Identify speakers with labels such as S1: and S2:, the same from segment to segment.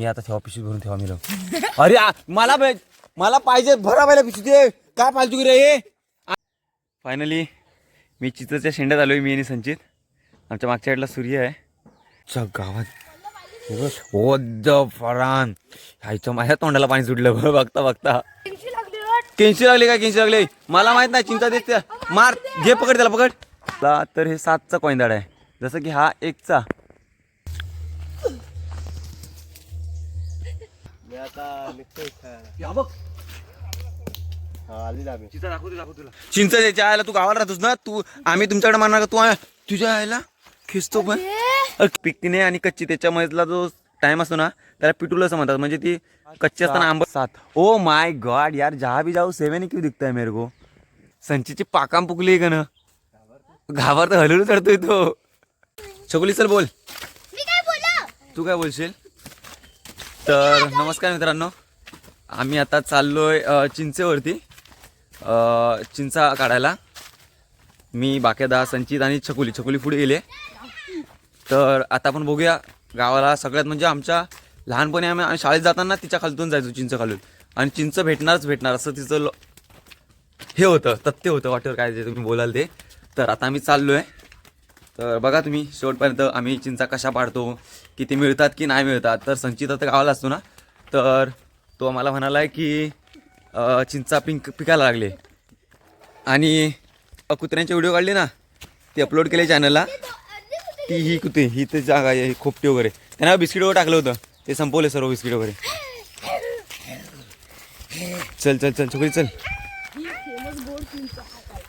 S1: मी आता ठेवा पिशवी भरून ठेवा मी. अरे आ, मला मला पाहिजे भरा पाहिजे पिशवी दे. काय फालतू की रे हे? फायनली मी चित्रच्या शेंड्यात आलोय मी आणि संचित. आमच्या मागच्या साईडला सूर्य आहे. च्या गावात ओ द फरान ह्याच्या माझ्या तोंडाला पाणी सुटलं बघ, बघता बघता. केंशी लागले काय केंशी लागले? मला माहीत नाही चिंता देत. मार घे पकड त्याला पकड. ला तर हे सातचा कोयंदाड आहे. जसं की हा एकचा.
S2: मी आता निघतोय खायला. हा आली ना आम्ही
S1: चिंच त्याच्या आयला तू गावाला राहतोस ना तू आम्ही तुमच्याकडे मारणार का? तू तुझ्या आयला खिचतो पण. अरे, पिकणे आणि कच्ची त्याच्यामधला जो टाइम असतो ना त्याला पिटूल असं म्हणतात. म्हणजे ती कच्ची असताना आंबट सात. ओ माय गॉड यार जहा भी जाऊ सेवन क्यों दिखता है मेरे को? संचीची पाकाम पुकली का ना? घाबर तर हलून चढतोय तो. छकुली चल बोल.
S3: मी काय बोला?
S1: तू काय बोलशील? तर नमस्कार मित्रांनो. आम्ही आता चाललोय आहे चिंचेवरती चिंचा काढायला. मी बाकेदा संचित आणि छकुली. छकुली पुढे गेले. तर आता आपण बघूया गावाला सगळ्यात म्हणजे आमच्या लहानपणी आम्ही आम्ही शाळेत जाताना तिच्या खालतून जायचो चिंच खालून. आणि चिंच भेटणारच भेटणार असं तिचं लो- हे होतं तथ्य होतं वाटेवर काय जे तुम्ही बोलाल ते. तर आता आम्ही आहे तर बघा तुम्ही शेवटपर्यंत आम्ही चिंचा कशा पाडतो किती मिळतात की नाही मिळतात तर संचिता तर गावाला असतो ना तर तो आम्हाला म्हणाला आहे की चिंचा पिंक पिकायला लागले. आणि कुत्र्यांचे व्हिडिओ काढले ना ते अपलोड केले चॅनलला ती ही कुते ही ते जागा आहे ही खोपटी वगैरे. त्यांना बिस्किट वगैरे टाकलं होतं ते संपवले सर्व बिस्किट वगैरे. चल चल चल छोकरी चल.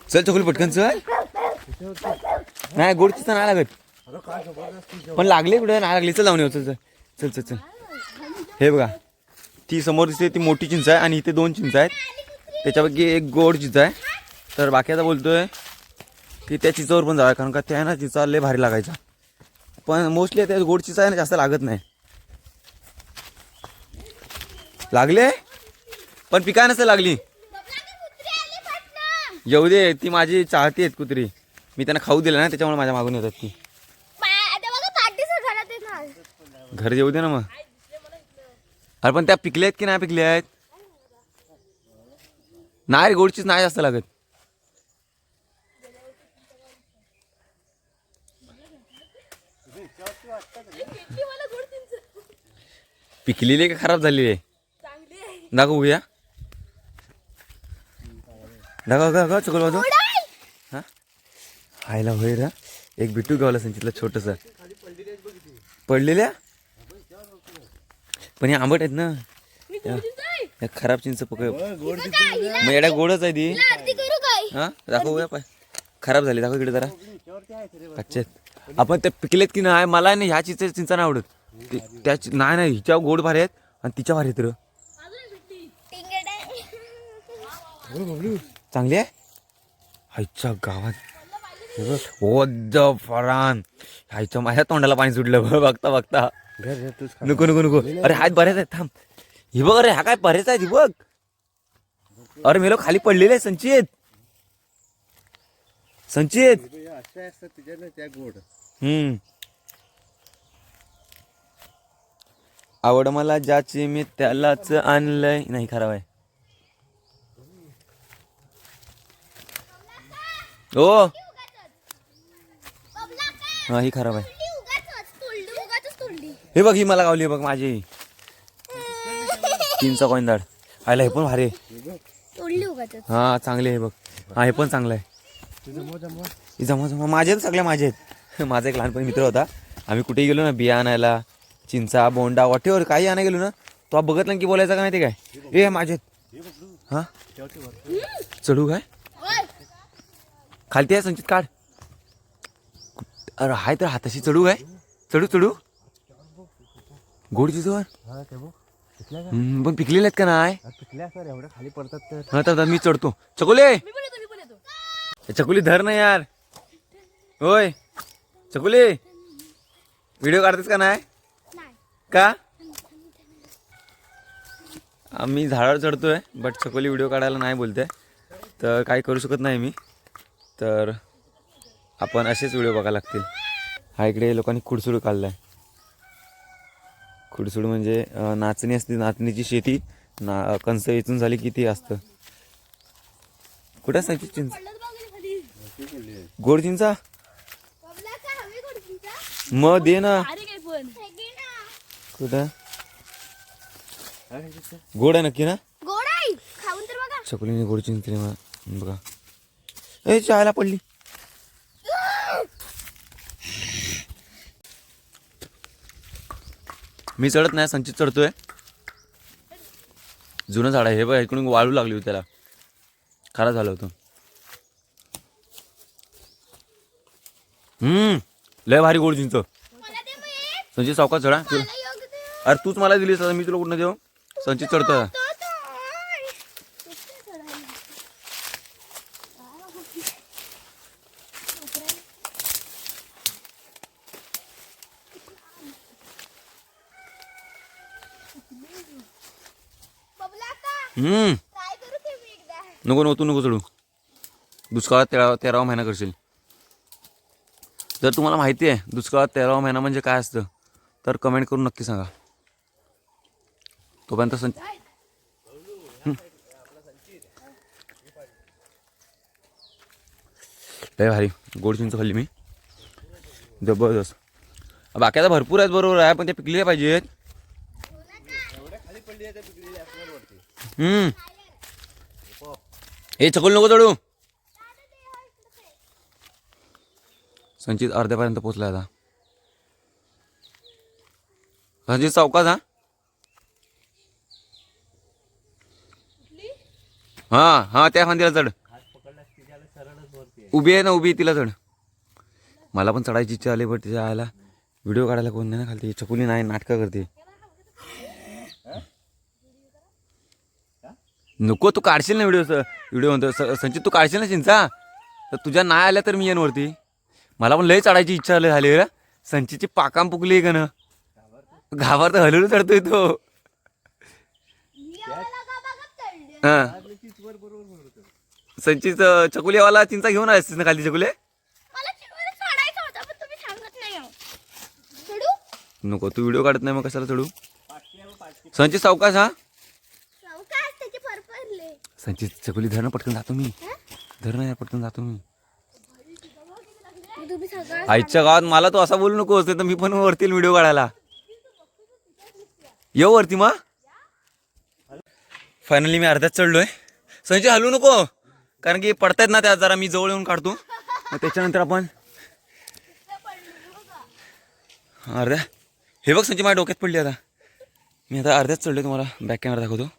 S1: चल छोकरी पटकन चल. नाही गोडची तर नाही लागत. पण लागले कुठे? नाही लागली. चल जाऊन येऊ. चल चल. चल चल चल. हे बघा. ती समोर दिसते ती मोठी चिंच आहे आणि इथे दोन चिंच आहेत. त्याच्यापैकी एक गोड चिंच आहे. तर बाकी आता बोलतोय की त्या चिंचावर पण जावं कारण का त्या ना चिंचा लय भारी लागायचा पण मोस्टली त्या गोड चिंचा आहे ना जास्त लागत नाही. लागले? पण पिकाय नसते लागली. येऊ दे ती माझी चाहती आहेत कुत्री. मी त्यांना खाऊ दिलं ना त्याच्यामुळे माझ्या मागून येतात ती. घर येऊ दे ना मग. अरे पण त्या पिकल्या आहेत की नाही पिकल्या आहेत? नाही रे गोडचीच नाही जास्त लागत. पिकलेली का खराब झालेली आहे? दाखव बघूया दाखव चुकल बाजू आयला होय रा. एक बिट्टू गावला संचितला छोटस. पडलेल्या? पण हे आंबट आहेत ना. या खराब चिंच पकड. मग गोडच आहे ती. हा? दाखव बघूया पाय. खराब झाली. दाखव इकडे जरा. कच्चे आहेत. आपण ते पिकलेत की नाही मला नाही ह्या चिंच चिंचा नाही आवडत. त्या नाही नाही हिच्या गोड भारी आहेत आणि तिच्या भारी आहेत र. चांगली आहे? हायच्या गावात. द फरान हायच्या माझ्या तोंडाला पाणी सुटलं बघ, बघता बघता. नको नको नको. अरे हात बरेच आहेत थांब. ही बघ अरे हा काय बरेच आहेत ही बघ. अरे मेलो खाली पडलेले आहे संचित. संचित. हम्म. आवड मला ज्याची मी त्यालाच आणलंय. नाही खराब आहे. ओ. हा ही खराब आहे. हे बघ ही मला गावली बघ माझी. तीनचा कोयंदाड आयला हे पण भारी आहे. हा चांगले आहे बघ. हा हे पण चांगलं आहे. हे जमा जमा. माझे तर सगळे माझे आहेत. माझा एक लहानपणी मित्र होता. आम्ही कुठेही गेलो ना बिया आणायला चिंचा बोंडा वाटेवर काही आणायला गेलो ना तो हा बघत नाही की बोलायचं का माहिती काय? ए माझे. हा? चढू काय? खालती आहे संचित काढ. अरे हाय तर हाताशी चढू काय? चढू चढू. गोड
S2: हा पिकल्या का?
S1: हम्म, पण पिकलेले आहेत का नाही?
S2: हा, पिकल्या एवढ्या खाली पडतात तर.
S1: हा तर मी चढतो. चकोले! चकुली धर ना यार. होय. चकुले व्हिडिओ काढतेस का नाही? का? आम्ही झाडावर चढतोय बट चकोली व्हिडिओ काढायला नाही बोलते तर काही करू शकत नाही मी. तर आपण असेच व्हिडिओ बघायला लागतील. हा इकडे लोकांनी खुडसुड काढलाय. कुडसूड म्हणजे अं, नाचणी असते नाचणीची शेती. ना कंस वेचून झाली की ती असतं. कुठं असायची चिंच? गोड चिंचा? मग दे ना. कुठं? गोड आहे नक्की ना?
S3: आहे.
S1: चकुलीने गोड चिंच बघा. ए चायला पडली. मी चढत नाही संचित चढतोय. जुनं झाड आहे हे बघ इकडून वाळू लागली होती त्याला. खराब झालं होतं. हम्म लय भारी गोड चिंच. संचित सावकाश चढा. अरे तूच मला दिलीस आता मी तुला कुठं देऊ? संचित चढतोय
S3: तो तो ओय. किती चढायला? बबला का
S1: हम्म
S3: ट्राय करू ते मी एकदा
S1: नको नको तू नको चढू. दुष्काळात तेरा तेरावा महिना करशील. जर तुम्हाला माहिती आहे दुष्काळात तेरावा महिना म्हणजे काय असतं तर कमेंट करून नक्की सांगा. तोपर्यंत सं हं. लय भारी. गोड चिंच खाल्ली मी. जबरदस्त. बाकी आता भरपूर आहेत बरोबर आहे पण ते पिकले पाहिजेत. हम्म हे चकल नको चढू संचित अर्ध्यापर्यंत पोचला आता संचित चौकात हा हा हा त्या फांदीला चढ उभी आहे ना उभी आहे तिला चढ मला पण चढायची इच्छा आली बट तिच्या आयला व्हिडिओ काढायला कोण नाही ना खालती चकुली नाही नाटकं करते नको तू काढशील ना व्हिडिओ व्हिडिओ म्हणतो. स- संचित तू काढशील ना चिंचा? तर तुझ्या नाही आल्या तर मी येईन वरती. मला पण लय चढायची इच्छा झाली रे. संचितची पाकाम पुकली का ना घाबर तर हलवून चढतोय तो. हा. संचित चकुलीवाला चिंचा घेऊन आला ना खाली चकुले
S3: आहो. चढू?
S1: नको तू व्हिडिओ काढत नाही मग कशाला चढू? संचित सावकाश हा? संचित चकुली धरणं पटकन जातो मी धरणं यार पटकन जातो मी
S3: तुम्ही सगळं
S1: आईच्या गावात मला तो असा बोलू नको असते तर मी पण वरती व्हिडिओ काढायला. येऊ वरती मग. फायनली मी अर्ध्यात चढलोय. संजय हलू नको. कारण की पडतायत ना त्या जरा मी जवळ येऊन काढतो. मग त्याच्यानंतर आपण अर्ध्या. हे बघ संजय माझ्या डोक्यात पडली आता. मी आता अर्ध्यात चढलोय तुम्हाला बॅक कॅमेरा दाखवतो.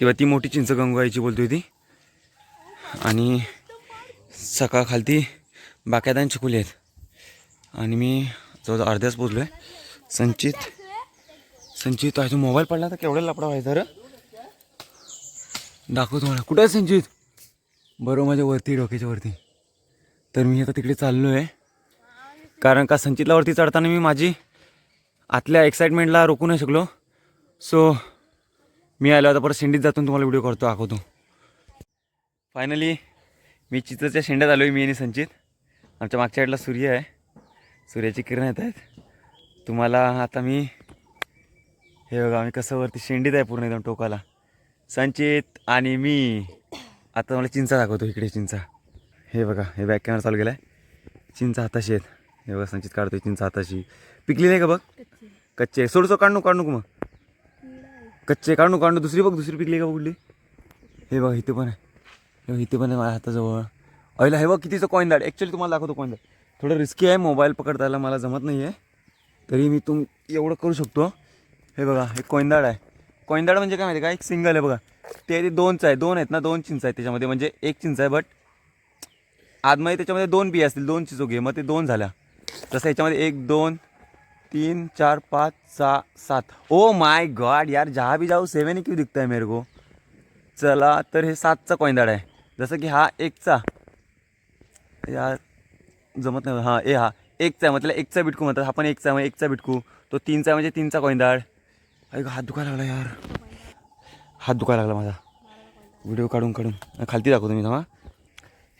S1: तेव्हा ती मोठी चिंच बोलतो बोलतोय ती आणि सकाळ खालती बाक्यादान चिकुले आहेत. आणि मी जवळजवळ अर्ध्याच पोचलो आहे संचित संचित आहे मोबाईल पडला तर केवढा लपडा व्हायचा रं? दाखवतो मला कुठं आहे संचित? बरोबर माझ्या वरती डोक्याच्या वरती. तर मी आता तिकडे चाललो आहे कारण का संचितला वरती चढताना मी माझी आतल्या एक्साइटमेंटला रोखू नाही शकलो. सो मी आलो आता परत शेंडीत जातून तुम्हाला व्हिडिओ करतो दाखवतो. फायनली मी चित्रच्या शेंड्यात आलो आहे मी आणि संचित. आमच्या मागच्या साईडला सूर्य आहे. सूर्याची किरण येत आहेत. तुम्हाला आता मी हे बघा आम्ही कसं वरती शेंडीत आहे पूर्ण एकदम टोकाला. संचित आणि मी आता मला चिंचा दाखवतो इकडे चिंचा. हे बघा हे बॅक कॅमेरा चालू केला आहे चिंचा हाताशी आहेत. हे बघा संचित काढतोय चिंचा हाताशी. पिकली नाही का बघ? कच्चे सोड सोड काढू काढू नको मग. कच्चे काढू काढू दुसरी बघ दुसरी पिकली का बघ कुठली? हे बघा इथे पण आहे. हे इथे पण आहे माझ्या हाताजवळ. अहिला हे बघ कितीचं कॉईन दाड ॲक्च्युली तुम्हाला दाखवतो कॉईन दाड थोडं रिस्की आहे मोबाईल पकडतायला मला जमत नाही आहे तरी मी तुम एवढं करू शकतो. हे बघा हे कोयंदाड आहे. कोयंदाड म्हणजे काय माहिती आहे का? एक सिंगल आहे बघा. ते दोनच आहे. दोन आहेत ना दोन चिंच आहेत त्याच्यामध्ये. म्हणजे एक चिंच आहे बट आतमध्ये त्याच्यामध्ये दोन बिया असतील. दोन चिचोगे मग ते दोन झाल्या. तसं याच्यामध्ये एक दोन तीन चार पाच सहा सात. ओ माय गॉड यार जहा भी जाऊ सेवन ही क्यों दिखता है मेरे को? चला तर हे सातचा कोयंदाड आहे. जसं की हा एकचा. यार जमत नाही. हां ए हा. एकचा आहे म्हटलं एकचा बिटकू म्हणतात. हा पण एकचा म्हणजे एकचा बिटकू. तो तीनचा म्हणजे तीनचा कोयंदाड अरे हात दुखायला लागला यार. हात दुखायला लागला माझा. व्हिडिओ काढून काढून. खालती दाखवतो मी थांबा.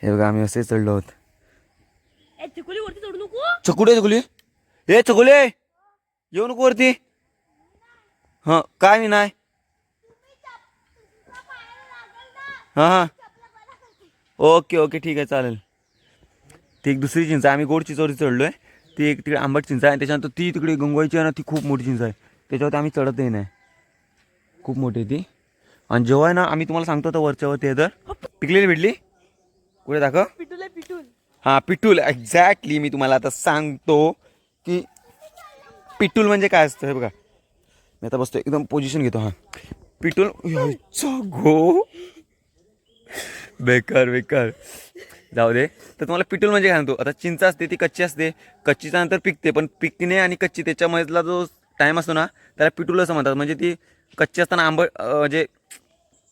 S1: हे बघा आम्ही असे चढलो आहोत.
S4: चिकोली
S1: चकुले चकुले? ए चकुले! येऊ नको वरती हां काय मी नाही. हां हां. ओके ओके ठीक आहे चालेल. ती एक दुसरी चिंच आहे. आम्ही गोड चिंचवरती चढलो आहे ती एक तिकडे आंबट चिंच आहे. आणि त्याच्यानंतर ती तिकडे गंगवाईची आहे ना ती खूप मोठी चिंच आहे. त्याच्यावरती आम्ही चढतही नाही खूप मोठी आहे ती. आणि जेव्हा आहे ना आम्ही तुम्हाला सांगतो आता वरच्या वरती आहे तर. पिकलेली भेटली? कुठे दाखव?
S3: पिटूल
S1: हां पिटूल. एक्झॅक्टली मी तुम्हाला आता सांगतो की पिटूल म्हणजे काय असतं हे बघा. मी आता बसतो एकदम पोझिशन घेतो हा. पिटूल गो. बेकार बेकार. जाऊ दे. तर तुम्हाला पिटूल म्हणजे काय सांगतो? आता चिंच असते ती कच्ची असते. कच्चीच्या नंतर पिकते पण पिकणे आणि कच्ची त्याच्यामधला जो टाईम असतो ना त्याला पिटूल असं म्हणतात. म्हणजे ती कच्ची असताना आंबट म्हणजे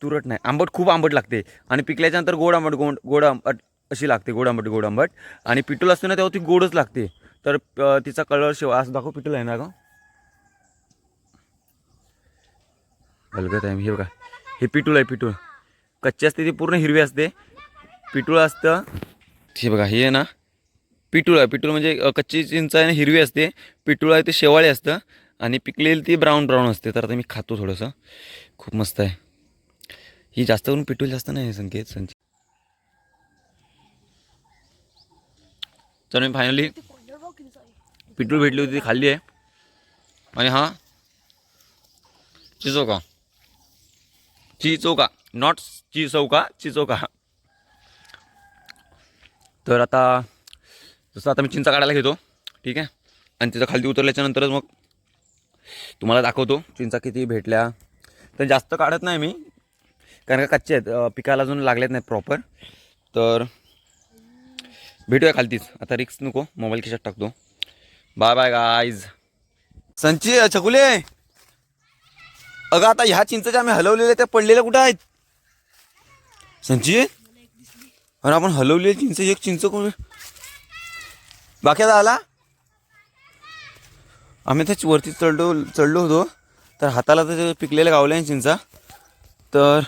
S1: तुरट नाही आंबट खूप आंबट लागते. आणि पिकल्याच्यानंतर गोड आंबट गोड गोड आंबट अशी लागते गोड आंबट गोड आंबट. आणि पिटूल असतो ना तेव्हा ती गोडच लागते. तर तिचा कलर शेवा असं दाखव पिटल आहे ना का हलगत आहे हे बघा. हे पिटूळ आहे पिटूळ. कच्ची असते ती पूर्ण हिरवी असते. पिटूळ असतं. हे बघा हे आहे ना पिटूळ आहे. पिटूळ म्हणजे कच्ची चिंच आहे ना हिरवी असते. पिटूळ आहे ते शेवाळे असतं. आणि पिकलेली ती ब्राऊन ब्राऊन असते. तर आता मी खातो थोडंसं. खूप मस्त आहे. ही जास्त करून पिटूळ जास्त नाही संकेत संचित तर मी फायनली पिटूल भेटली होती ती खाल्ली आहे. आणि हा चिचोका. चिचोका नॉट चिचौका चिचोका. तर आता जसं आता मी चिंचा काढायला घेतो ठीक आहे? आणि तिथं खाली उतरल्याच्यानंतरच मग तुम्हाला दाखवतो चिंचा किती भेटल्या. तर जास्त काढत नाही मी कारण का कच्चे आहेत पिकाला अजून लागलेत नाहीत प्रॉपर तर भेटूया खालतीच. आता रिक्स नको मोबाईल खिशात टाकतो. बाय बाय गाईज संची छकुले अगं आता ह्या चिंचच्या आम्ही हलवलेल्या त्या पडलेल्या कुठं आहेत? संची? अरे आपण हलवलेली चिंच एक चिंच कोण? बाकी आता आला? आम्ही त्याच वरती चढलो चढलो होतो. तर हाताला तर पिकलेल्या गावल्या आहे चिंचा. तर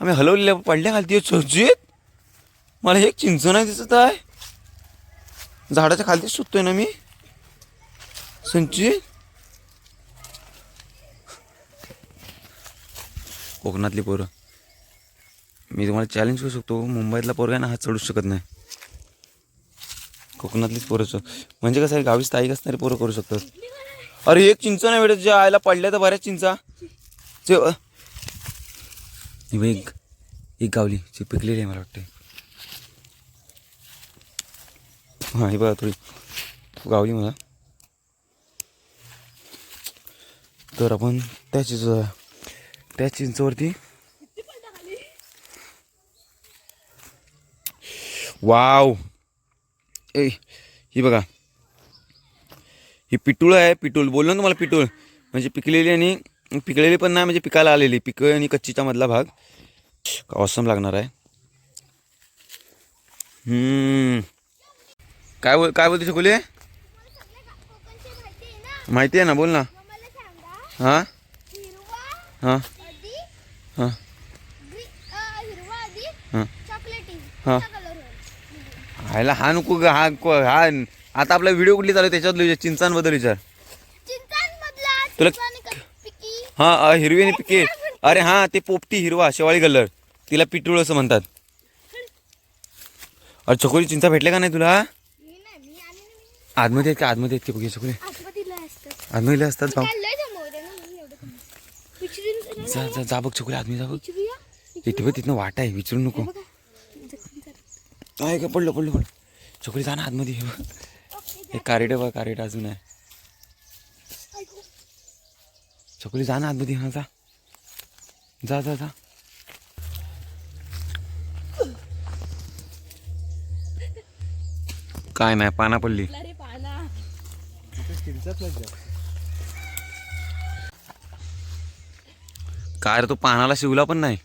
S1: आम्ही हलवलेल्या पडल्या खालती. सजीत मला एक चिंच नाही दिसत आहे. झाडाच्या खालतीच सुटतोय ना मी? संची कोकणातली पोरं. मी तुम्हाला चॅलेंज करू शकतो. मुंबईतला पोरगा आहे ना हात चढू शकत नाही. कोकणातलीच पोरं च- म्हणजे कसं आहे गावी स्थायिक असणारी पोरं करू शकतात. अरे एक चिंच नाही भेटत. जे आयला पडल्या तर बऱ्याच चिंचा. जे एक एक गावली. जी पिकलेली आहे मला वाटते हां हे बघा थोडी. गावली मला. तर आपण त्या त्या चिंचवरती वाव! ए ही बघा. ही पिटूळ आहे पिटूळ. बोललो ना तुम्हाला पिटूळ. म्हणजे पिकलेली आणि पिकलेली पण नाही म्हणजे पिकाला आलेली. पिक आणि कच्चीचा मधला भाग. ऑसम लागणार आहे. काय बोल काय बोलते शकुले? माहिती आहे ना बोल ना. हां? हां? हां? हां?
S3: चॉकलेटी
S1: हां. हायला हा नको ग, हा को- हा आता आपला व्हिडिओ कुठली चालू आहे? त्याच्यात विचार चिंचांबद्दल विचार. तुला- हा अ, हिरवी आणि पिके. अरे हा ते पोपटी हिरवा शेवाळी कलर. तिला पिटूळ असं म्हणतात. अरे चकोरी चिंचा भेटले का नाही तुला? आतमध्ये आहेत का? आतमध्ये आहेत ते बघे चकोरी आतमध्ये असतात. जाऊ
S3: चाललंय समोर आहे ना म्हणून एवढं कमी. विचारून
S1: जा जा जा बघ चकोरी आतमध्ये जा बघ. इथे बघ तिथनं वाट आहे विचारू नको. आहे का पडलं पडलं पडलं. चकोरी जा ना आतमध्ये हे बघ. हे कारेट बघ कारेट अजून आहे. चकोरी जा ना आतमध्ये हा जा. जा जा जा. काय नाही पाना पडली. काय तो पानाला शिवला पण नाही?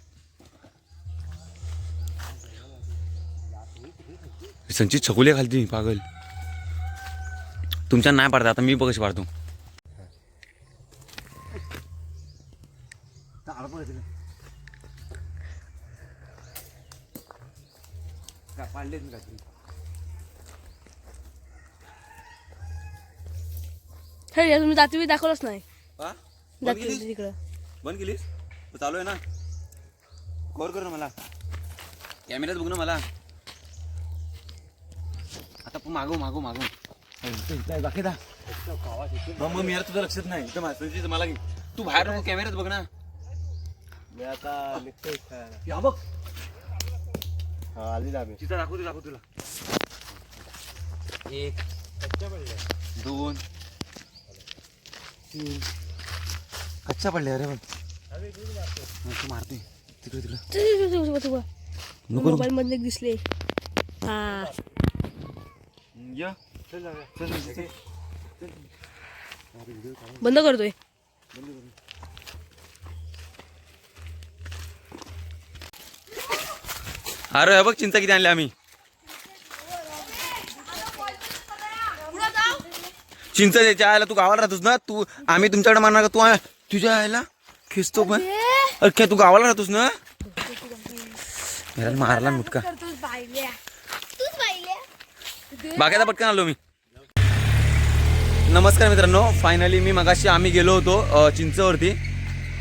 S1: संचित छकुले खालती पागल. तुमच्या नाही पाडता आता मी बघ पाडतो.
S4: हे तुम्ही जाती दाखवलंच नाही. तिकडं
S1: बंद केलीस? चालू आहे ना? कवर कर ना मला. कॅमेऱ्यात बघ ना मला. आता पण मागव मागव मागव. बाकी दा मग मी यार तुझं लक्षात नाही. माझं संजीत मला. तू बाहेर नको कॅमेऱ्यात बघ ना.
S2: मी आता
S1: या बघ.
S2: हा आली ना आम्ही.
S1: तिथं दाखव ते दाखव तुला एक दोन तीन. कच्च्या पडल्या अरे बघ तू मारते. तिकडे तिकडे.
S4: मोबाईल मधले दिसले. हा.
S1: या. चल जाऊया. चल, चल, चल.
S4: बंद करतोय.
S1: अरे हे बघ चिंचा किती आणल्या आम्ही. चिंच त्याच्या आयला तू गावाला राहतोस ना तू आम्ही तुमच्याकडे मारणार का? तू तुझ्या आयला खिचतो पण अरे काय तू गावाला राहतोस ना? याला मारला मुटका. बागायचा पटकन आलो मी. नमस्कार मित्रांनो फायनली मी मगाशी आम्ही गेलो होतो चिंचवरती.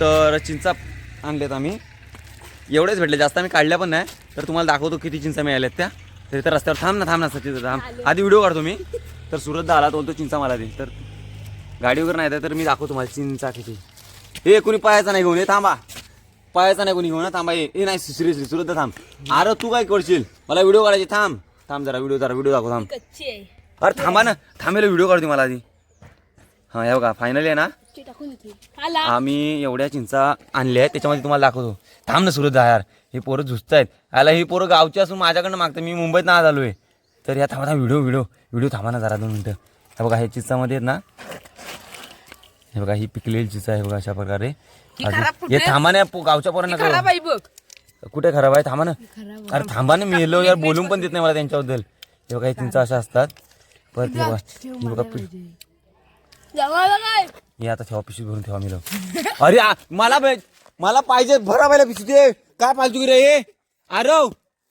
S1: तर चिंचा आणल्यात आम्ही. एवढेच भेटले जास्त आम्ही काढल्या पण नाही. तर तुम्हाला दाखवतो किती चिंचा मिळाल्यात त्या. तर इथं रस्त्यावर थांब ना थांब ना सचिन थांब. आधी व्हिडिओ काढतो मी. तर सुरत आला तो बोलतो चिंचा मला दे. तर गाडी वगैरे नाही तर मी दाखवतो तुम्हाला चिंचा किती. हे कोणी पायाचा नाही घेऊन ये थांबा. पायाचा नाही कोणी घेऊन ये, थांबा ये ए, नाही श्री श्री सुरत थांब. अरे तू काय करशील? मला व्हिडिओ काढायची थांब. थांब जरा व्हिडिओ जरा व्हिडिओ दाखव थांब. अरे थांबा ना. थांबेल व्हिडिओ काढतो मला आधी. हां हे बघा फायनली आहे ना? आम्ही एवढ्या चिंचा आणल्या आहेत त्याच्यामध्ये तुम्हाला दाखवतो. थांब ना सुरत यार. हे पोरं झुसत आहेत. आला ही पोरं गावची असून माझ्याकडनं मागतं. मी मुंबईत ना आलो आहे. तर या थांबा थांबा व्हिडिओ व्हिडिओ व्हिडिओ थांबा ना जरा दोन मिनटं. हे बघा हे चिंचामध्ये आहेत ना? हे बघा ही पिकलेली चिंचा आहे बघा अशा प्रकारे. हे थांबा ना पो- गावच्या पोरांना
S4: खराब
S1: कळलं.
S4: आहे बघ.
S1: कुठे खराब आहे? थांबा ना. अरे थांबा ना मी येलो यार बोलून पण देत नाही मला त्यांच्याबद्दल. हे बघा हे चिंचा अशा असतात. परत हे बघा हे बघा पि-
S4: जवळ बघाय
S1: हे आता ठेवा पिशवी भरून ठेवा मी. अरे आ- मला मला पाहिजे भरा पाहिजे पिशवी दे काय पाहिजे की रे हे अरे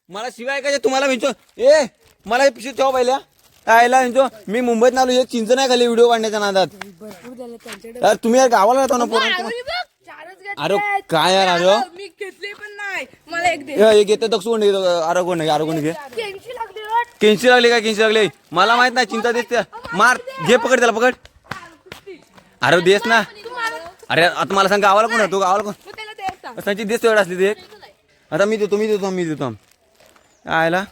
S1: मला शिवाय काय तुम्हाला म्हणतो ए मला हे पिशवी ठेवा पहिल्या कायला म्हणतो मी मुंबईत आलो एक चिंच नाही खाली व्हिडिओ काढण्याच्या नादात.
S4: भरपूर झालं त्यांच्याकडे.
S1: यार तुम्ही यार गावाला राहता ना
S4: घेतले
S1: अरे काय यार अरे
S4: मी घेतले पण नाही. मला एक दे.
S1: हे घेते दक्ष कोण घेतो अरे कोण घे अरे कोण घे.
S3: केमची लागली वाट.
S1: केंशी लागली काय केंशी लागली? मला माहीत नाही चिंता देते मार घे पकड त्याला पकड. अरे देस ना. अरे आता मला सांग गावाला कोण आहे? तू गावाला कोण?
S4: मग त्याला
S1: संचित देस तेवढं असली ते. आता मी देतो मी देतो मी देतो. आयला.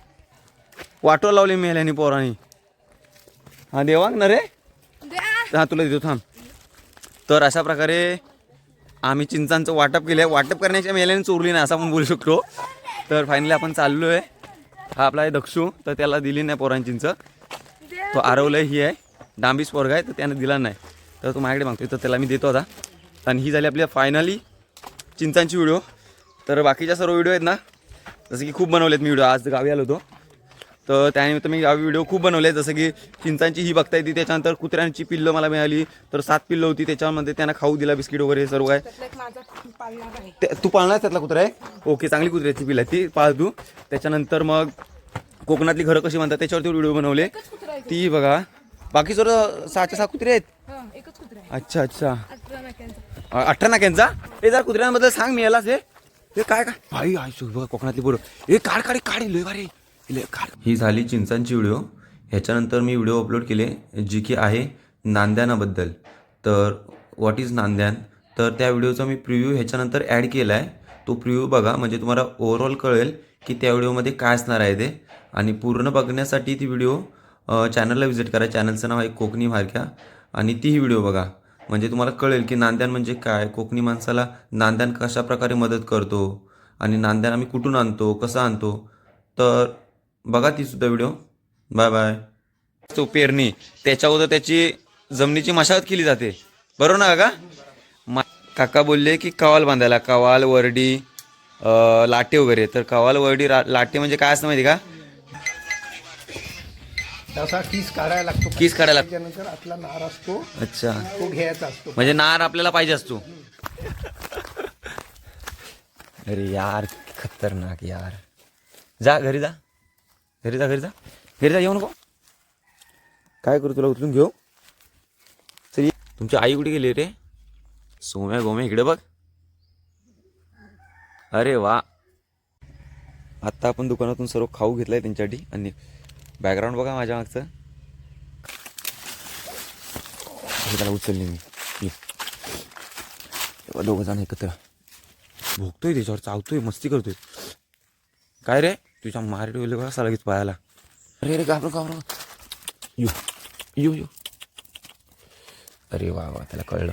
S1: वाटो लावली मेल्यानी पोरानी. हा देवांग ना रे? हा तुला देतो थांब. तर अशा प्रकारे आम्ही चिंचांचं वाटप केलं आहे वाटप करण्याच्या मेल्याने चोरली नाही असं आपण बोलू शकतो. तर फायनली आपण चाललो आहे हा आपला आहे दक्षू तर त्याला दिली नाही पोरांची चिंच तो आरवलंय ही आहे. डांबीस पोरगा आहे तर त्याने दिला नाही. तर तो माझ्याकडे मागतोय तर त्याला मी देतो आता. आणि ही झाली आपली फायनली चिंचांची व्हिडिओ तर बाकीच्या सर्व व्हिडिओ आहेत ना जसं की खूप बनवलेत मी व्हिडिओ आज गावी आलो होतो. तर त्यानिमित्त मी गावी व्हिडिओ खूप बनवले जसं की चिंचांची ही बघता येते त्याच्यानंतर कुत्र्यांची पिल्लं मला मिळाली. तर सात पिल्लं होती त्याच्यामध्ये त्यांना खाऊ दिला बिस्किट वगैरे सर्व
S4: माझा पाळणार आहे.
S1: ते- पाळणार त्यातला कुत्रा आहे? ओके चांगली कुत्र्याची पिल्लं ती पाळ तू. त्याच्यानंतर मग कोकणातली घरं कशी म्हणतात त्याच्यावरती व्हिडिओ बनवले. ती बघा. बाकी सर्व सहाच्या सहा कुत्रे आहेत?
S4: हा
S1: अच्छा अच्छा.
S4: अठरा नाक्यांचा.
S1: हे जर कुत्र्यांबद्दल सांग मी यालाच हे? हे काय काय? भाई आई सु- बघा कोकणातली पोरं. हे काढ काढ काढ लय भारी काढ ही झाली चिंचांची व्हिडिओ. ह्याच्यानंतर मी व्हिडिओ अपलोड केले जी की आहे नांद्यानाबद्दल. तर व्हॉट इज नांद्यान? तर त्या व्हिडिओचा मी प्रिव्ह्यू ह्याच्यानंतर ॲड केला आहे तो प्रिव्ह्यू बघा म्हणजे तुम्हाला ओव्हरऑल कळेल की त्या व्हिडिओमध्ये काय असणार आहे ते. आणि पूर्ण बघण्यासाठी ती व्हिडिओ चॅनलला व्हिजिट करा. चॅनलचं नाव आहे कोकणी भारक्या आणि तीही व्हिडिओ बघा. म्हणजे तुम्हाला कळेल की नांद्यान म्हणजे काय? कोकणी माणसाला नांद्यान कशा प्रकारे मदत करतो? आणि नांद्यान आम्ही कुठून आणतो? कसं आणतो? तर बघा ती सुद्धा व्हिडिओ बाय बाय तो पेरणी. त्याच्या अगोदर त्याची जमिनीची मशागत केली जाते. बरोबर ना काका? मा काका बोलले की कवाल बांधायला कवाल वरडी लाटे वगैरे. तर कवाल वरडी लाटे म्हणजे काय असतं माहिती का?
S2: तसा किस काढायला लागतो.
S1: कीस काढायला
S2: आतला नार असतो.
S1: अच्छा.
S2: तो घ्यायचा असतो.
S1: म्हणजे नार आपल्याला पाहिजे असतो. अरे यार खतरनाक यार. जा घरी जा. घरी जा घरी जा. घरी जा येऊ नको. काय करू तुला? उचलून घेऊ. चल तुमची आई कुठे गेली रे? सोम्या गोम्या इकडे बघ. अरे वा. आत्ता आपण दुकानातून सर्व खाऊ घेतलाय त्यांच्यासाठी. आणि बॅकग्राऊंड बघा माझ्या मागचं. हे त्याला उचलले मी. दोघं जण एकत्र. भोगतोय त्याच्यावर चावतोय मस्ती करतोय. काय रे? तुझ्या मारे ठेवले बघा असा लगेच पायाला अरे अरे घाबरू घाबरू. यो यो यो. अरे वा वा त्याला कळलं.